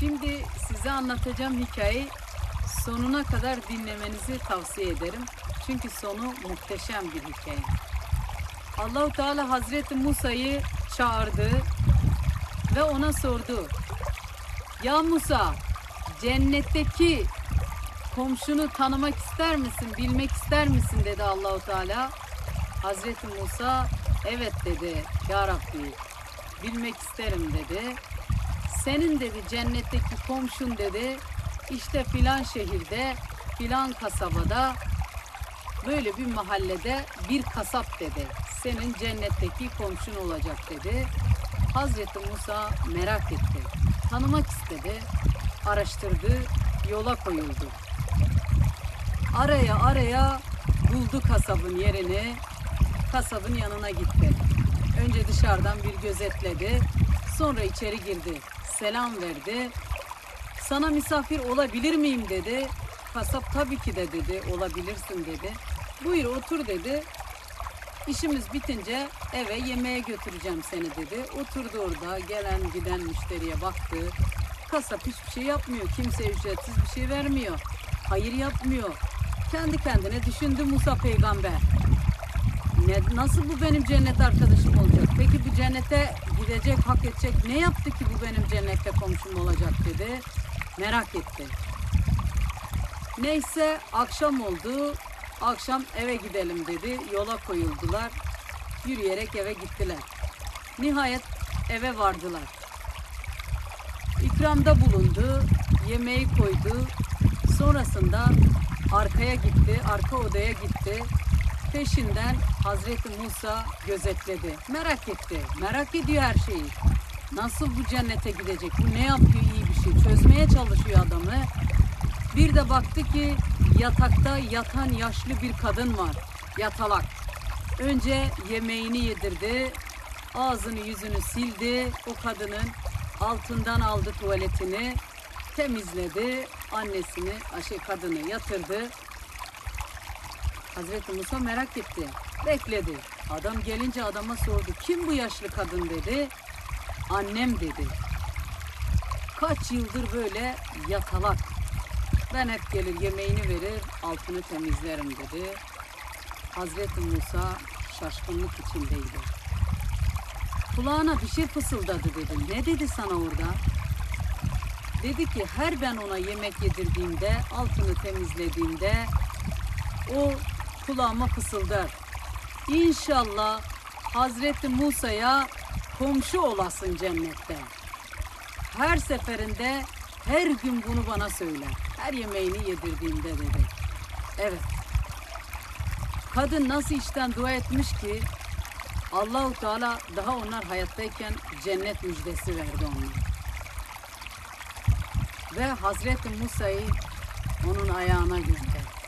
Şimdi size anlatacağım hikayeyi sonuna kadar dinlemenizi tavsiye ederim. Çünkü sonu muhteşem bir hikaye. Allahu Teala Hazreti Musa'yı çağırdı ve ona sordu. Ya Musa, cennetteki komşunu tanımak ister misin, bilmek ister misin dedi Allahu Teala. Hazreti Musa evet dedi ya Rabbi bilmek isterim dedi. Senin dedi cennetteki komşun dedi işte filan şehirde filan kasabada böyle bir mahallede bir kasap dedi. Senin cennetteki komşun olacak dedi. Hazreti Musa merak etti. Tanımak istedi. Araştırdı. Yola koyuldu. Araya araya buldu kasabın yerini. Kasabın yanına gitti. Önce dışarıdan bir gözetledi. Sonra içeri girdi. Selam verdi. Sana misafir olabilir miyim dedi. Kasap tabii ki de dedi. Olabilirsin dedi. Buyur otur dedi. İşimiz bitince eve yemeğe götüreceğim seni dedi. Oturdu orada gelen giden müşteriye baktı. Kasap hiçbir şey yapmıyor. Kimse ücretsiz bir şey vermiyor. Hayır yapmıyor. Kendi kendine düşündü Musa peygamber. Ne, nasıl bu benim cennet arkadaşım olacak? Peki bu cennete gidecek, hak edecek ne yaptı ki bu benim cennette komşum olacak dedi. Merak etti. Neyse akşam oldu. Akşam eve gidelim dedi. Yola koyuldular. Yürüyerek eve gittiler. Nihayet eve vardılar. İkramda bulundu. Yemeği koydu. Sonrasında arkaya gitti. Arka odaya gitti. Peşinden Hazreti Musa gözetledi. Merak etti. Merak ediyor her şeyi. Nasıl bu cennete gidecek? Bu ne yapıyor iyi bir şey? Çözmeye çalışıyor adamı. Bir de baktı ki yatakta yatan yaşlı bir kadın var. Yatalak. Önce yemeğini yedirdi. Ağzını yüzünü sildi. O kadının altından aldı tuvaletini. Temizledi. Annesini, şey kadını yatırdı. Hazreti Musa merak etti. Bekledi. Adam gelince adama sordu. Kim bu yaşlı kadın dedi. Annem dedi. Kaç yıldır böyle yatalak. Ben hep gelir yemeğini verir, altını temizlerim dedi. Hazreti Musa şaşkınlık içindeydi. Kulağına bir şey fısıldadı dedim. Ne dedi sana orada? Dedi ki her ben ona yemek yedirdiğimde, altını temizlediğimde o kulağıma fısıldar. İnşallah Hazreti Musa'ya komşu olasın cennette. Her seferinde her gün bunu bana söyler. Her yemeğini yedirdiğimde dedi. Evet. Kadın nasıl işten dua etmiş ki Allahu Teala daha onlar hayattayken cennet müjdesi verdi ona. Ve Hazreti Musa'yı onun ayağına gönderdi.